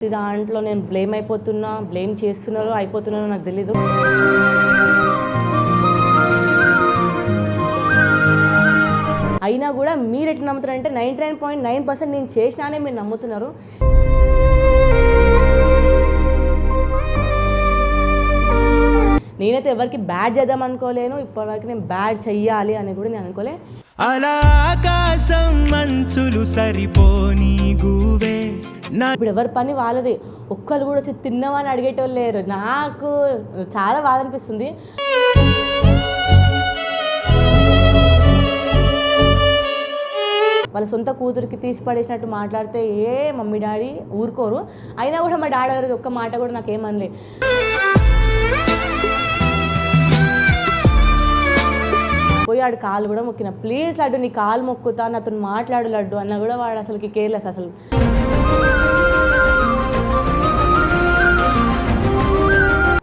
దాంట్లో నేను బ్లేమ్ అయిపోతున్నా బ్లేమ్ చేస్తున్నారో అయిపోతున్నారో నాకు తెలీదు. అయినా కూడా మీరు ఎట్లా నమ్ముతారంటే ninety nine point nine percent నేను చేసినానే మీరు నమ్ముతున్నారు. నేనైతే ఎవరికి బ్యాడ్ చేద్దాం అనుకోలేను ఇప్పటివరకు నేను బ్యాడ్ చెయ్యాలి అని కూడా నేను అనుకోలే. అలా ఆకాశం మంచులు సరిపోని గువే. నా ఇప్పుడు ఎవరి పని వాళ్ళది. ఒక్కరు కూడా వచ్చి తిన్నామని అడిగేటోళ్ళు లేరు. నాకు చాలా బాధ అనిపిస్తుంది. వాళ్ళ సొంత కూతురికి తీసి పడేసినట్టు మాట్లాడితే ఏ మమ్మీ డాడీ ఊరుకోరు. అయినా కూడా మా డాడీ గారికి ఒక్క మాట కూడా నాకేమనలే పోయి ఆడు కాలు కూడా మొక్కిన. ప్లీజ్ లడ్డు నీ కాలు మొక్కుతా నాతో మాట్లాడు లడ్డు అన్న కూడా వాడు అసలుకి కేర్లెస్ అసలు.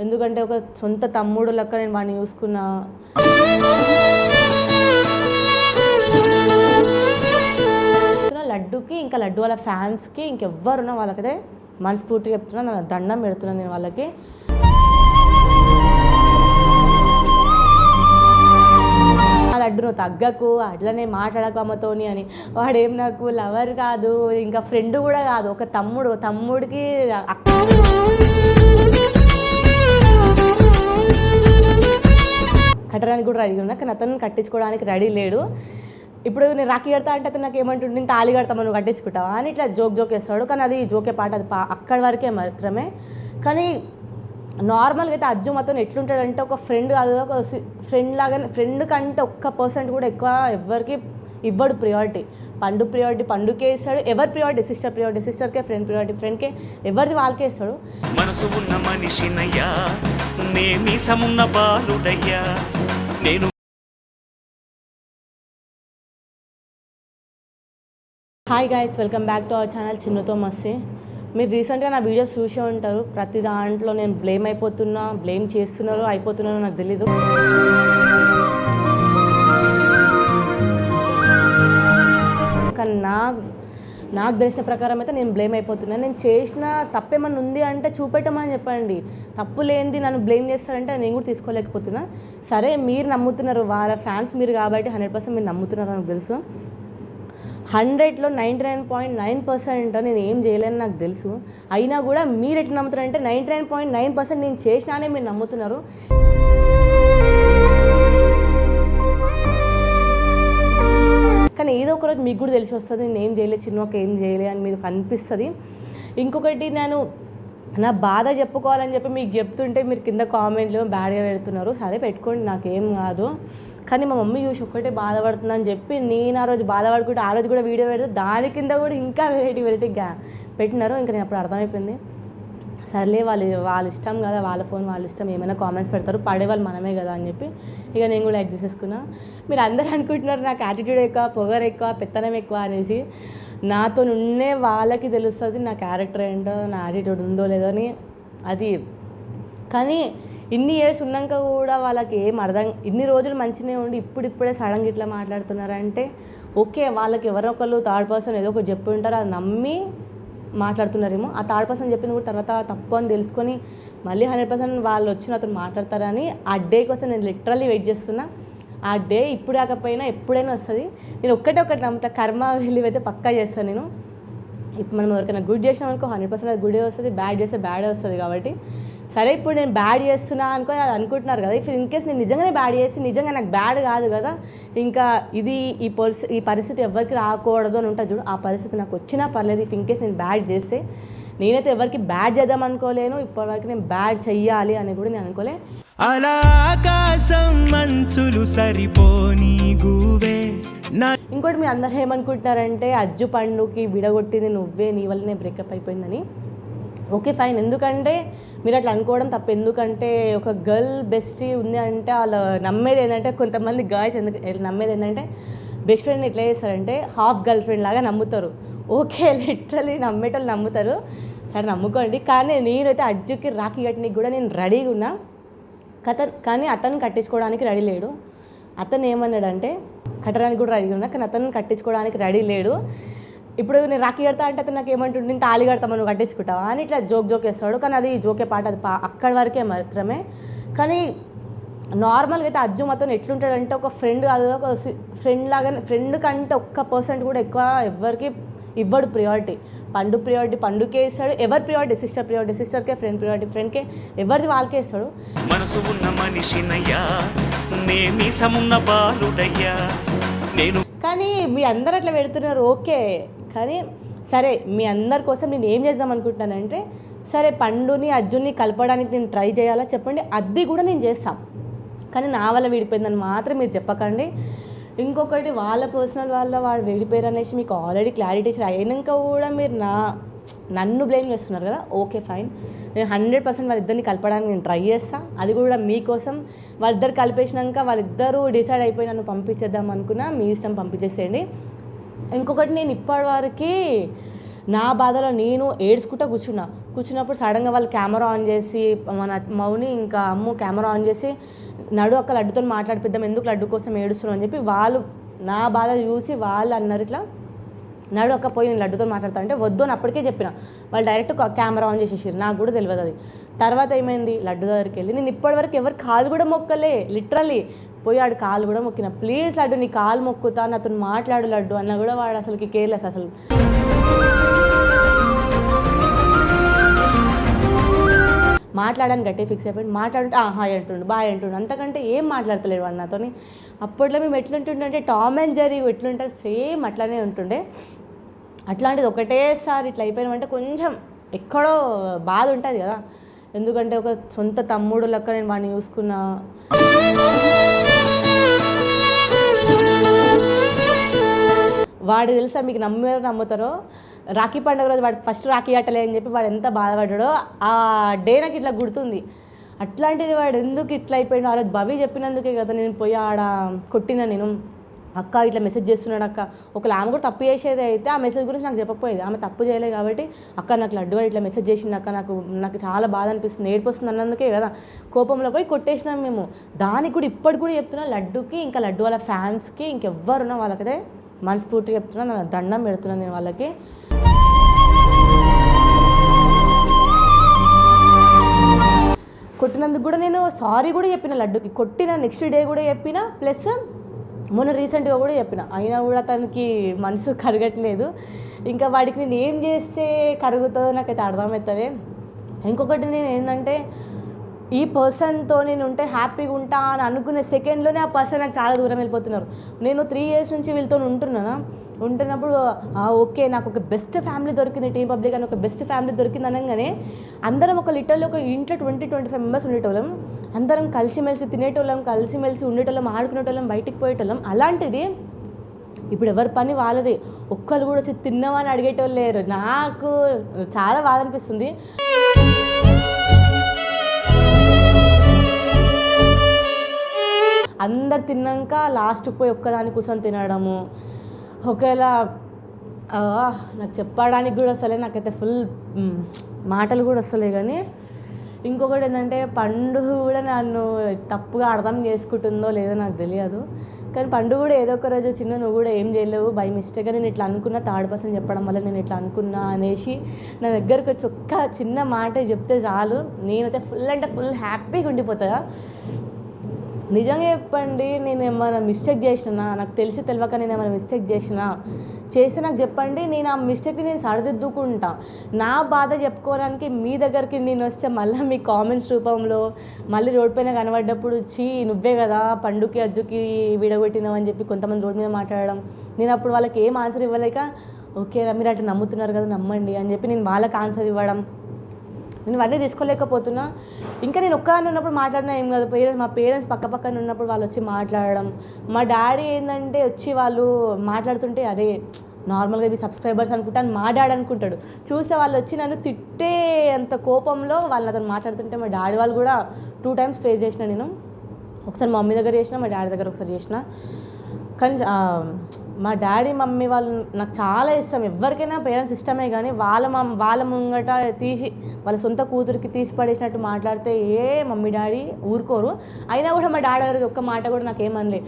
ఎందుకంటే ఒక సొంత తమ్ముడు లెక్క నేను వాడిని చూసుకున్నా. లడ్డుకి ఇంకా లడ్డు వాళ్ళ ఫ్యాన్స్కి ఇంకెవ్వరున్నా వాళ్ళకైతే మనస్ఫూర్తిగా చెప్తున్నా నా దండం పెడుతున్నాను నేను వాళ్ళకి. తగ్గకు అట్లనే మాట్లాడకు అమ్మతోని అని. వాడేం నాకు లవర్ కాదు ఇంకా ఫ్రెండ్ కూడా కాదు ఒక తమ్ముడు తమ్ముడికి కట్టడానికి కూడా రెడీ ఉన్నా కానీ అతను కట్టించుకోవడానికి రెడీ లేడు. ఇప్పుడు నేను రాఖీ కడతా అంటే అతను నాకు ఏమంటుండే నేను తాళి కడతామని నువ్వు కట్టించుకుంటావా? అని ఇట్లా జోక్ జోక్ వేస్తాడు కానీ అది జోకే పాట అది పా అక్కడి వరకే మాత్రమే. కానీ నార్మల్గా అయితే అజ్జు మొత్తం ఎట్లుంటాడంటే ఒక ఫ్రెండ్ కాదు ఒక ఫ్రెండ్ లాగానే ఫ్రెండ్ కంటే ఒక్క పర్సెంట్ కూడా ఎక్కువ ఎవరికి ఇవ్వడు ప్రియారిటీ పండు ప్రియారిటీ పండుకే ఇస్తాడు. ఎవరి ప్రియారిటీ సిస్టర్ ప్రియారిటీ సిస్టర్కే ఫ్రెండ్ ప్రియారిటీ ఫ్రెండ్కే ఎవరిది వాళ్ళకే ఇస్తాడు. మనసు ఉన్న మనిషినయ్యా నేమి సమున్న బాలుడయ్యా నేను hi guys welcome back to our channel చిన్నుతో మస్తే మీరు రీసెంట్గా నా వీడియోస్ చూసే ఉంటారు. ప్రతి దాంట్లో నేను బ్లేమ్ అయిపోతున్నా బ్లేమ్ చేస్తున్నారు అయిపోతున్నారో నాకు తెలీదు. కానీ నా నాకు తెలిసిన ప్రకారం అయితే నేను బ్లేమ్ అయిపోతున్నాను నేను చేసిన తప్పేమన్నా ఉంది అంటే చూపెట్టమని చెప్పండి. తప్పు లేనిది నన్ను బ్లేమ్ చేస్తారంటే నేను కూడా తీసుకోలేకపోతున్నా. సరే మీరు నమ్ముతున్నారు. వాళ్ళ ఫ్యాన్స్ మీరు కాబట్టి హండ్రెడ్ పర్సెంట్ మీరు నమ్ముతున్నారు నాకు తెలుసు. హండ్రెడ్లో ninety nine point nine percent నేను ఏం చేయలేని నాకు తెలుసు. అయినా కూడా మీరు ఎట్లా నమ్ముతారంటే ninety nine point nine percent నేను చేసినానే మీరు నమ్ముతున్నారు. కానీ ఏదో ఒక రోజు మీకు కూడా తెలిసి వస్తుంది నేను ఏం చేయలేదు చిన్న ఒక ఏం చేయలే అని మీకు అనిపిస్తుంది. ఇంకొకటి నేను నా బాధ చెప్పుకోవాలని చెప్పి మీకు చెప్తుంటే మీరు కింద కామెంట్లు బ్యాడ్గా పెడుతున్నారు. సరే పెట్టుకోండి నాకేం కాదు. కానీ మా మమ్మీ చూసి ఒక్కటే బాధపడుతుందని చెప్పి నేను ఆ రోజు బాధపడుకుంటే ఆ రోజు కూడా వీడియో పెడితే దాని కింద కూడా ఇంకా వెరైటీ వెరైటీగా పెట్టినారు. ఇంకా నేను అప్పుడు అర్థమైపోయింది. సర్లే వాళ్ళు వాళ్ళ ఇష్టం కదా వాళ్ళ ఫోన్ వాళ్ళ ఇష్టం. ఏమైనా కామెంట్స్ పెడతారు. పడేవాళ్ళు మనమే కదా అని చెప్పి ఇక నేను కూడా అడ్జస్ట్ చేసుకున్నా. మీరు అందరూ అనుకుంటున్నారు నాకు యాటిట్యూడ్ ఎక్కువ పొగర్ ఎక్కువ పెత్తనం ఎక్కువ అనేసి. నాతో ఉండే వాళ్ళకి తెలుస్తుంది నా క్యారెక్టర్ ఏంటో నా యాటిట్యూడ్ ఉందో లేదో అని అది. కానీ ఇన్ని ఇయర్స్ ఉన్నాక కూడా వాళ్ళకి ఏం అర్థం ఇన్ని రోజులు మంచిగానే ఉండి ఇప్పుడిప్పుడే సడన్గా ఇట్లా మాట్లాడుతున్నారంటే ఓకే వాళ్ళకి ఎవరో ఒకళ్ళు థర్డ్ పర్సన్ ఏదో ఒకటి చెప్పి ఉంటారు అది నమ్మి మాట్లాడుతున్నారేమో. ఆ థర్డ్ పర్సన్ చెప్పింది కూడా తర్వాత తప్పు అని తెలుసుకొని మళ్ళీ హండ్రెడ్ పర్సెంట్ వాళ్ళు వచ్చి నాతో మాట్లాడతారని ఆ డే కోసం నేను లిటరల్లీ వెయిట్ చేస్తున్నా. ఆ డే ఇప్పుడు రాకపోయినా ఎప్పుడైనా వస్తుంది. నేను ఒక్కటే ఒకటి నమ్ముతా కర్మ వెళ్ళి అయితే పక్కా చేస్తాను నేను. ఇప్పుడు మనం ఎవరికైనా గుడ్ చేసినాం అనుకో హండ్రెడ్ పర్సెంట్ గుడే వస్తుంది బ్యాడ్ చేస్తే బ్యాడే వస్తుంది కాబట్టి. సరే ఇప్పుడు నేను బ్యాడ్ చేస్తున్నా అనుకో అది అనుకుంటున్నారు కదా. ఇప్పుడు ఇన్ కేస్ నేను నిజంగానే బ్యాడ్ చేసి నిజంగా నాకు బ్యాడ్ కాదు కదా. ఇంకా ఇది ఈ పరిస్థితి ఈ పరిస్థితి ఎవరికి రాకూడదు అని ఉంటుంది చూడు. ఆ పరిస్థితి నాకు వచ్చినా పర్లేదు. ఇఫ్ ఇన్ కేస్ నేను బ్యాడ్ చేస్తే నేనైతే ఎవరికి బ్యాడ్ చేద్దాం అనుకోలేను. ఇప్పటివరకు నేను బ్యాడ్ చెయ్యాలి అని కూడా నేను అనుకోలే. అలా ఆకాశం మంచులు సరిపోని గువే. ఇంకోటి మీ అందరూ ఏమనుకుంటున్నారంటే అజ్జు పండుకి విడగొట్టింది నువ్వే నీ వల్లనే బ్రేకప్ అయిపోయిందని. Okay fine. ఎందుకంటే మీరు అట్లా అనుకోవడం తప్ప. ఎందుకంటే ఒక గర్ల్ బెస్ట్ ఉంది అంటే వాళ్ళు నమ్మేది ఏంటంటే కొంతమంది గర్ల్స్ ఎందుకు నమ్మేది ఏంటంటే బెస్ట్ ఫ్రెండ్ ఎట్లా చేస్తారంటే హాఫ్ గర్ల్ ఫ్రెండ్ లాగా నమ్ముతారు. ఓకే లిటరలీ నమ్మేటోళ్ళు నమ్ముతారు. సరే నమ్ముకోండి. కానీ నేనైతే అజ్జుకి రాఖీ కట్టడానికి కూడా నేను రెడీగా ఉన్నా. కథ కానీ అతను కట్టించుకోవడానికి రెడీ లేడు. అతను ఏమన్నాడంటే కట్టడానికి కూడా రెడీ ఉన్నా కానీ అతను కట్టించుకోవడానికి రెడీ లేడు. ఇప్పుడు నేను రాఖీ కడతా అంటే అతను నాకు ఏమంటుండే నేను తాళి కడతామా నువ్వు కట్టించుకుంటావా? అని ఇట్లా జోక్ జోక్ వేస్తాడు. కానీ అది జోకే పాట అది పా అక్కడి వరకే మాత్రమే. కానీ నార్మల్గా అయితే అజ్జు మాత్రం ఎట్లుంటాడంటే ఒక ఫ్రెండ్ కాదు ఒక ఫ్రెండ్ లాగానే ఫ్రెండ్ కంటే ఒక్క పర్సెంట్ కూడా ఎక్కువ ఎవరికి ఇవ్వడు ప్రియారిటీ పండు ప్రియారిటీ పండుకే ఇస్తాడు. ఎవరి ప్రియారిటీ సిస్టర్ ప్రియారిటీ సిస్టర్కే ఫ్రెండ్ ప్రియారిటీ ఫ్రెండ్కే ఎవరిది వాళ్ళకే ఇస్తాడు? మనసు ఉన్న మనిషినయ్యా నేను కానీ మీ అందరు అట్లా పెడుతున్నారు ఓకే. కానీ సరే మీ అందరి కోసం నేను ఏం చేద్దాం అనుకుంటున్నానంటే సరే పండుని అర్జున్ని కలపడానికి నేను ట్రై చేయాలా చెప్పండి. అది కూడా నేను చేస్తాను కానీ నా వల్ల విడిపోయిందని మాత్రం మీరు చెప్పకండి. ఇంకొకటి వాళ్ళ పర్సనల్ వాళ్ళ వాళ్ళు వెళ్ళిపోయారు అనేసి మీకు ఆల్రెడీ క్లారిటీ అయినాక కూడా మీరు నా నన్ను బ్లేమ్ చేస్తున్నారు కదా? ఓకే ఫైన్ నేను హండ్రెడ్ పర్సెంట్ వాళ్ళిద్దరిని కలపడానికి నేను ట్రై చేస్తాను అది కూడా మీకోసం. వాళ్ళిద్దరు కలిపేసినాక వాళ్ళిద్దరూ డిసైడ్ అయిపోయి నన్ను పంపించేద్దాం అనుకున్నా మీ ఇష్టం పంపించేసేయండి. ఇంకొకటి నేను ఇప్పటి వరకు నా బాధలో నేను ఏడ్చుకుంటా కూర్చున్నా. కూర్చున్నప్పుడు సడన్గా వాళ్ళు కెమెరా ఆన్ చేసి మన మౌని ఇంకా అమ్ము కెమెరా ఆన్ చేసి నడు అక్క లడ్డుతో మాట్లాడిపిద్దాం ఎందుకు లడ్డు కోసం ఏడుస్తున్నాం అని చెప్పి వాళ్ళు నా బాధ చూసి వాళ్ళు అన్నారు ఇట్లా నడు అక్క పోయి నేను లడ్డుతో మాట్లాడతా అంటే వద్దు అని అప్పటికే చెప్పిన. వాళ్ళు డైరెక్ట్ కెమెరా ఆన్ చేసేసారు నాకు కూడా తెలియదు అది. తర్వాత ఏమైంది? లడ్డు దగ్గరికి వెళ్ళి నేను ఇప్పటివరకు ఎవరు కాలు కూడా మొక్కలే లిటరల్లీ. పోయి ఆడు కాలు కూడా మొక్కిన. ప్లీజ్ లడ్డు నీ కాలు మొక్కుతా నాతో మాట్లాడు లడ్డు అన్న కూడా వాడు అసలుకి కేర్లెస్ అసలు. మాట్లాడని గట్టి ఫిక్స్ అయిపోయి మాట్లాడుంటే హాయ్ అంటుండు బాయ్ అంటుండు. అంతకంటే ఏం మాట్లాడతలేడు వాడు నాతోని. అప్పట్లో మేము ఎట్లుంటుండే టామ్ అండ్ జెరీ ఎట్లుంటారు సేమ్ అట్లానే ఉంటుండే. అట్లాంటిది ఒకటేసారి ఇట్లా అయిపోయినామంటే కొంచెం ఎక్కడో బాధ ఉంటుంది కదా. ఎందుకంటే ఒక సొంత తమ్ముడు లెక్క నేను వాడిని చూసుకున్నా. వాడు తెలుసా మీకు నమ్మారో నమ్ముతారో? రాఖీ పండుగ రోజు వాడు ఫస్ట్ రాఖీ కట్టలే అని చెప్పి వాడు ఎంత బాధపడ్డాడో ఆ డే నాకు ఇట్లా గుర్తుంది. అట్లాంటిది వాడు ఎందుకు ఇట్లా అయిపోయాడు ఆ రోజు భవి చెప్పినందుకే కదా నేను పోయి ఆడ కొట్టిన నేను. అక్క ఇట్లా మెసేజ్ చేస్తున్నాడు అక్క. ఒకళ్ళు ఆమె కూడా తప్పు చేసేది అయితే ఆ మెసేజ్ గురించి నాకు చెప్పకపోయేది. ఆమె తప్పు చేయలేదు కాబట్టి అక్క నాకు లడ్డు ఇట్లా మెసేజ్ చేసింది అక్క. నాకు నాకు చాలా బాధ అనిపిస్తుంది. ఏడిపోస్తుంది వస్తుంది అన్నందుకే కదా. కోపంలో పోయి కొట్టేసినాం మేము. దానికి కూడా ఇప్పటికి కూడా చెప్తున్నా లడ్డుకి ఇంకా లడ్డు వాళ్ళ ఫ్యాన్స్కి ఇంకెవ్వరున్నా వాళ్ళకైతే మనస్ఫూర్తిగా చెప్తున్నా నా దండం పెడుతున్నాను నేను వాళ్ళకి. కొట్టినందుకు కూడా నేను సారీ కూడా చెప్పిన లడ్డుకి. కొట్టిన నెక్స్ట్ డే కూడా చెప్పిన ప్లస్ మొన్న రీసెంట్గా కూడా చెప్పిన. అయినా కూడా తనకి మనసు కరగట్లేదు. ఇంకా వాడికి నేను ఏం చేస్తే కరుగుతుందో నాకైతే అర్థమవుతుంది ఇంకొకటి నేను ఏంటంటే ఈ పర్సన్తో నేను ఉంటే హ్యాపీగా ఉంటా అని అనుకునే సెకండ్లోనే ఆ పర్సన్ నాకు చాలా దూరం వెళ్ళిపోతున్నారు. నేను త్రీ ఇయర్స్ నుంచి వీళ్ళతో ఉంటున్నానా? ఉంటున్నప్పుడు ఓకే నాకు ఒక బెస్ట్ ఫ్యామిలీ దొరికింది టీం పబ్లిక్ అని ఒక బెస్ట్ ఫ్యామిలీ దొరికింది అనగానే అందరం ఒక లిటర్లో ఒక ఇంట్లో ట్వంటీ ట్వంటీ ఫైవ్ మెంబర్స్ ఉండేటోళ్ళం. అందరం కలిసిమెలిసి తినేటోళ్ళం కలిసిమెలిసి ఉండేటోళ్ళం ఆడుకునేటోళ్ళం బయటికి పోయేటోళ్ళం. అలాంటిది ఇప్పుడు ఎవరి పని వాళ్ళది. ఒక్కరు కూడా వచ్చి తిన్నామా అని అడిగేటోళ్ళు లేరు. నాకు చాలా బాధ అనిపిస్తుంది. అందరు తిన్నాక లాస్ట్కి పోయి ఒక్కదాని కూర్చొని తినడము. ఒకవేళ నాకు చెప్పడానికి కూడా వస్తలే నాకైతే ఫుల్ మాటలు కూడా వస్తలే కానీ ఇంకొకటి ఏంటంటే పండు కూడా నన్ను తప్పుగా అర్థం చేసుకుంటుందో లేదో నాకు తెలియదు. కానీ పండు కూడా ఏదో ఒక రోజు చిన్న నువ్వు కూడా ఏం చేయలేవు బై మిస్టేక్గా నేను ఇట్లా అనుకున్నా థర్డ్ పర్సన్ చెప్పడం వల్ల నేను ఇట్లా అనుకున్నా అనేసి నా దగ్గరకు వచ్చి ఒక్క చిన్న మాట చెప్తే చాలు. నేనైతే ఫుల్ అంటే ఫుల్ హ్యాపీగా ఉండిపోతా. నిజంగా చెప్పండి నేను ఏమైనా మిస్టేక్ చేసినా నాకు తెలిసి తెలియక నేను ఏమైనా మిస్టేక్ చేసినా చేసి నాకు చెప్పండి నేను ఆ మిస్టేక్ని నేను సరిదిద్దుకుంటా. నా బాధ చెప్పుకోవడానికి మీ దగ్గరికి నేను వస్తే మళ్ళీ మీ కామెంట్స్ రూపంలో మళ్ళీ రోడ్ పైన కనబడ్డప్పుడు చీ నువ్వే కదా పండుకి అజ్జుకి విడగొట్టినావు అని చెప్పి కొంతమంది రోడ్ మీద మాట్లాడడం. నేను అప్పుడు వాళ్ళకి ఏం ఆన్సర్ ఇవ్వలేక ఓకే రా మీరు అట్లా నమ్ముతున్నారు కదా నమ్మండి అని చెప్పి నేను వాళ్ళకి ఆన్సర్ ఇవ్వడం. నేను అవన్నీ తీసుకోలేకపోతున్నా. ఇంకా నేను ఒక్కదాన్ని ఉన్నప్పుడు మాట్లాడినా ఏం కాదు. పేరెంట్స్ మా పేరెంట్స్ పక్క పక్కన ఉన్నప్పుడు వాళ్ళు వచ్చి మాట్లాడడం. మా డాడీ ఏంటంటే వచ్చి వాళ్ళు మాట్లాడుతుంటే అరే నార్మల్గా ఇవి సబ్స్క్రైబర్స్ అనుకుంటాను మా డాడీ అనుకుంటాడు. చూసే వాళ్ళు వచ్చి నన్ను తిట్టే అంత కోపంలో వాళ్ళు అతను మాట్లాడుతుంటే మా డాడీ వాళ్ళు కూడా టూ టైమ్స్ ఫేస్ చేసిన నేను. ఒకసారి మా మమ్మీ దగ్గర చేసిన మా డాడీ దగ్గర ఒకసారి చేసిన. కానీ మా డాడీ మమ్మీ వాళ్ళు నాకు చాలా ఇష్టం. ఎవరికైనా పేరెంట్స్ ఇష్టమే కానీ వాళ్ళ మమ్ వాళ్ళ ముంగట తీసి వాళ్ళ సొంత కూతురికి తీసి పడేసినట్టు మాట్లాడితే ఏ మమ్మీ డాడీ ఊరుకోరు. అయినా కూడా మా డాడీ గారికి ఒక్క మాట కూడా నాకు ఏమనలే.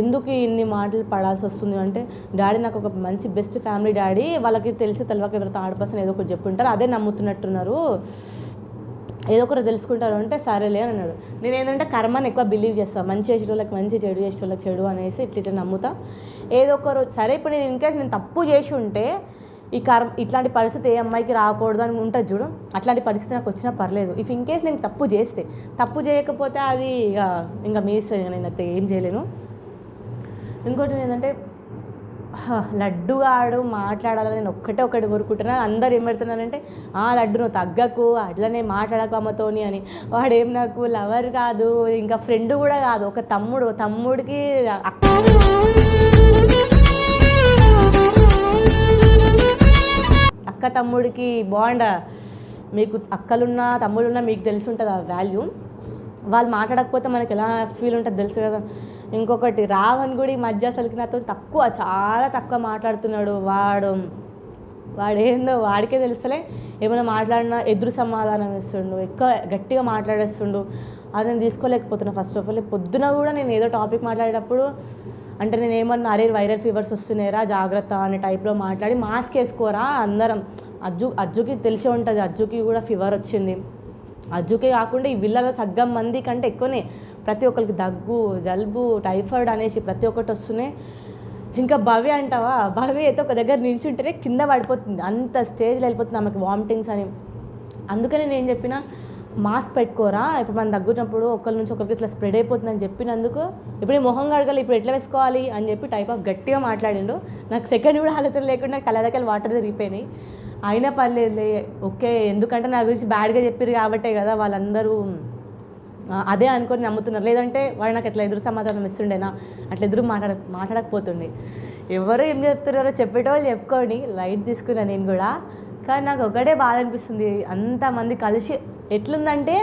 ఎందుకు ఇన్ని మాటలు పడాల్సి వస్తుంది అంటే డాడీ నాకు ఒక మంచి బెస్ట్ ఫ్యామిలీ డాడీ. వాళ్ళకి తెలిసి తెలియక ఎవరితో ఆడపర్సన్ ఏదో ఒకటి చెప్పుంటారు. అదే నమ్ముతున్నట్టున్నారు. ఏదో ఒకరు తెలుసుకుంటారు అంటే సరేలే అని అన్నాడు. నేను ఏంటంటే కర్మని ఎక్కువ బిలీవ్ చేస్తాను మంచి చేసే వాళ్ళకి మంచి చెడు చేసే వాళ్ళకి చెడు అనేసి ఇట్లా ఇట్లా నమ్ముతా. ఏదో ఒక రోజు సరే ఇప్పుడు నేను ఇన్కేస్ నేను తప్పు చేసి ఉంటే ఈ కర్మ ఇట్లాంటి పరిస్థితి ఏ అమ్మాయికి రాకూడదు అని ఉంటుంది చూడు. అట్లాంటి పరిస్థితి నాకు వచ్చినా పర్లేదు. ఇఫ్ ఇన్ కేస్ నేను తప్పు చేస్తే తప్పు చేయకపోతే అది ఇక ఇంకా మీ ఇష్టం నేను అయితే ఏం చేయలేను. ఇంకోటి ఏంటంటే లడ్డు ఆడు మాట్లాడాలని నేను ఒక్కటే ఒకటి కోరుకుంటున్నాను అందరు ఏం ఆ లడ్డు నువ్వు తగ్గకు అట్లనే మాట్లాడకు అమ్మతోని అని. వాడేం నాకు లవర్ కాదు ఇంకా ఫ్రెండ్ కూడా కాదు ఒక తమ్ముడు తమ్ముడికి అక్క అక్క తమ్ముడికి బాండ్. మీకు అక్కలున్నా తమ్ముడున్నా మీకు తెలిసి ఉంటుంది ఆ వాల్యూ. వాళ్ళు మాట్లాడకపోతే మనకి ఎలా ఫీల్ ఉంటుంది తెలుసు కదా. ఇంకొకటి రావణ్ కూడా ఈ మధ్య అసలుకి నాతో తక్కువ చాలా తక్కువ మాట్లాడుతున్నాడు వాడు. వాడేందో వాడికే తెలుస్తలే. ఏమైనా మాట్లాడినా ఎదురు సమాధానం ఇస్తుండు ఎక్కువ గట్టిగా మాట్లాడేస్తుండు. అది నేను తీసుకోలేకపోతున్నా ఫస్ట్ ఆఫ్ ఆల్ పొద్దున కూడా నేను ఏదో టాపిక్ మాట్లాడేటప్పుడు అంటే నేను ఏమన్నా అరే వైరల్ ఫీవర్స్ వస్తున్నాయిరా జాగ్రత్త అనే టైప్లో మాట్లాడి మాస్క్ వేసుకోరా అందరం. అజ్జు అజ్జుకి తెలిసే ఉంటుంది అజ్జుకి కూడా ఫీవర్ వచ్చింది. అజ్జుకే కాకుండా ఈ విల్లల సగ్గం మంది కంటే ఎక్కువనే. ప్రతి ఒక్కరికి దగ్గు జలుబు టైఫాయిడ్ అనేసి ప్రతి ఒక్కటి వస్తున్నాయి. ఇంకా భవి అంటావా? భవి అయితే ఒక దగ్గర నిల్చుంటేనే కింద పడిపోతుంది. అంత స్టేజ్లో వెళ్ళిపోతుంది ఆమెకి వామిటింగ్స్ అని. అందుకనే నేను చెప్పిన మాస్క్ పెట్టుకోరా. ఇప్పుడు మనం దగ్గున్నప్పుడు ఒకరి నుంచి ఒకరికి ఇట్లా స్ప్రెడ్ అయిపోతుందని చెప్పినందుకు ఇప్పుడు ఈ మొహం కడగాలి ఇప్పుడు ఎట్లా వేసుకోవాలి? అని చెప్పి టైప్ ఆఫ్ గట్టిగా మాట్లాడిండు. నాకు సెకండ్ కూడా ఆలోచన లేకుండా కళ్ళదక్కలు వాటర్ తిరిగిపోయినాయి అయినా పర్లేదులే ఓకే ఎందుకంటే నా గురించి బ్యాడ్గా చెప్పారు కాబట్టే కదా వాళ్ళందరూ అదే అనుకొని నమ్ముతున్నారు. లేదంటే వాడు నాకు ఎట్లా ఎదురు సమాధానం ఇస్తుండేనా? అట్లా ఎదురు మాట్లాడ మాట్లాడకపోతుండే. ఎవరు ఏం చెప్తున్నారో చెప్పేటోళ్ళు చెప్పుకొని లైట్ తీసుకున్నా నేను కూడా. కానీ నాకు ఒకటే బాధ అనిపిస్తుంది. అంతమంది కలిసి ఎట్లుందంటే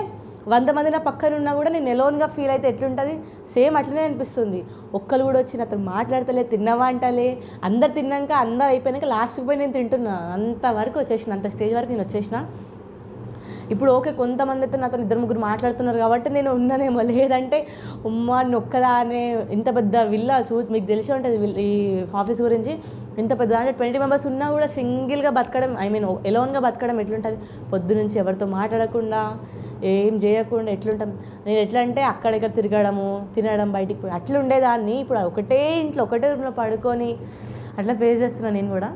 వంద మంది నా పక్కన ఉన్నా కూడా నేను ఎలోన్గా ఫీల్ అయితే ఎట్లుంటుంది? సేమ్ అట్లనే అనిపిస్తుంది. ఒక్కరు కూడా వచ్చి నాతో మాట్లాడతలే తిన్నవా అంటలే. అందరు తిన్నాక అందరు అయిపోయాక లాస్ట్కి పోయి నేను తింటున్నా. అంతవరకు వచ్చేసిన అంత స్టేజ్ వరకు నేను వచ్చేసిన. ఇప్పుడు ఓకే కొంతమంది అయితే నాతో ఇద్దరు ముగ్గురు మాట్లాడుతున్నారు కాబట్టి నేను ఉన్నానేమో. లేదంటే ఉమ్మ నొక్కదానే ఇంత పెద్ద విల్లా చూ మీకు తెలిసి ఉంటుంది విల్- ఈ ఆఫీస్ గురించి. ఇంత పెద్ద అంటే ట్వంటీ మెంబర్స్ ఉన్నా కూడా సింగిల్గా బతకడం ఐ మీన్ ఎలోన్గా బతకడం ఎట్లుంటుంది? పొద్దు నుంచి ఎవరితో మాట్లాడకుండా ఏం చేయకుండా ఎట్లుంటాం? నేను ఎట్లా అంటే అక్కడక్కడ తిరగడము తినడం బయటికి పోయి అట్లా ఉండేదాన్ని. ఇప్పుడు ఒకటే ఇంట్లో ఒకటే రూమ్లో పడుకొని అట్లా ఫేస్ చేస్తున్నాను నేను కూడా.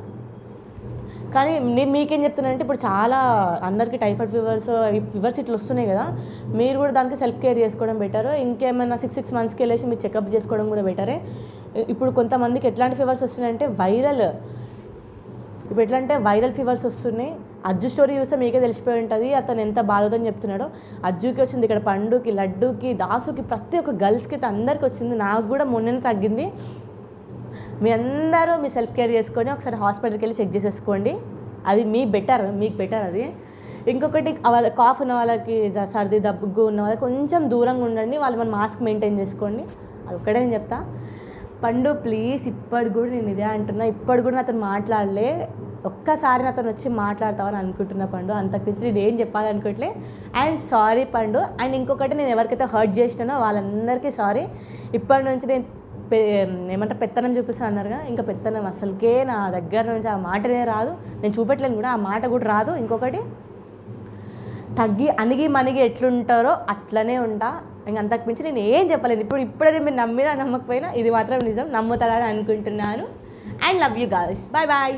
కానీ నేను మీకేం చెప్తున్నానంటే ఇప్పుడు చాలా అందరికీ టైఫాయిడ్ ఫీవర్స్ ఫీవర్స్ ఇట్లా వస్తున్నాయి కదా. మీరు కూడా దానికి సెల్ఫ్ కేర్ చేసుకోవడం బెటర్. ఇంకేమైనా సిక్స్ సిక్స్ మంత్స్కి వెళ్ళేసి మీరు చెకప్ చేసుకోవడం కూడా బెటరే. ఇప్పుడు కొంతమందికి ఎట్లాంటి ఫీవర్స్ వస్తున్నాయంటే వైరల్ ఇప్పుడు ఎట్లా అంటే వైరల్ ఫీవర్స్ వస్తున్నాయి. అజ్జు స్టోరీ చూస్తే మీకే తెలిసిపోయి ఉంటుంది. అతను ఎంత బాధతో చెప్తున్నాడో. అజ్జుకి వచ్చింది ఇక్కడ పండుకి లడ్డుకి దాసుకి ప్రతి ఒక్క గర్ల్స్కి అయితే అందరికి వచ్చింది. నాకు కూడా మొన్న తగ్గింది. మీ అందరూ మీ సెల్ఫ్ కేర్ చేసుకొని ఒకసారి హాస్పిటల్కి వెళ్ళి చెక్ చేసేసుకోండి. అది మీ బెటర్ మీకు బెటర్ అది. ఇంకొకటి వాళ్ళ కాఫ్ ఉన్న వాళ్ళకి జ- సర్ది దగ్గు ఉన్న వాళ్ళకి కొంచెం దూరంగా ఉండండి. వాళ్ళు మన మాస్క్ మెయింటైన్ చేసుకోండి. అది ఒక్కటే నేను చెప్తా. పండు ప్లీజ్ ఇప్పటి కూడా నేను ఇదే అంటున్నా. ఇప్పటి కూడా నాతో మాట్లాడలే. ఒక్కసారి నాతో వచ్చి మాట్లాడతావని అనుకుంటున్నా పండు. అంతకుమించి నేను ఏం చెప్పాలనుకోవట్లే అండ్ సారీ పండు. అండ్ ఇంకొకటి నేను ఎవరికైతే హర్ట్ చేసినానో వాళ్ళందరికీ సారీ ఇప్పటి నుంచి నేను పె పెత్తనం చూపిస్తాను అన్నారుగా. ఇంకా పెత్తనం అసలుకే నా దగ్గర నుంచి ఆ మాటనే రాదు. నేను చూపెట్టలేను కూడా ఆ మాట కూడా రాదు. ఇంకొకటి తగ్గి అణిగి మణిగి ఎట్లుంటారో అట్లనే ఉంటా. ఇంకా అంతకు మించి నేను ఏం చెప్పలేను. ఇప్పుడు ఇప్పుడే మీరు నమ్మినా నమ్మకపోయినా ఇది మాత్రం నిజం. నమ్ముతారని అనుకుంటున్నాను. And love you guys bye bye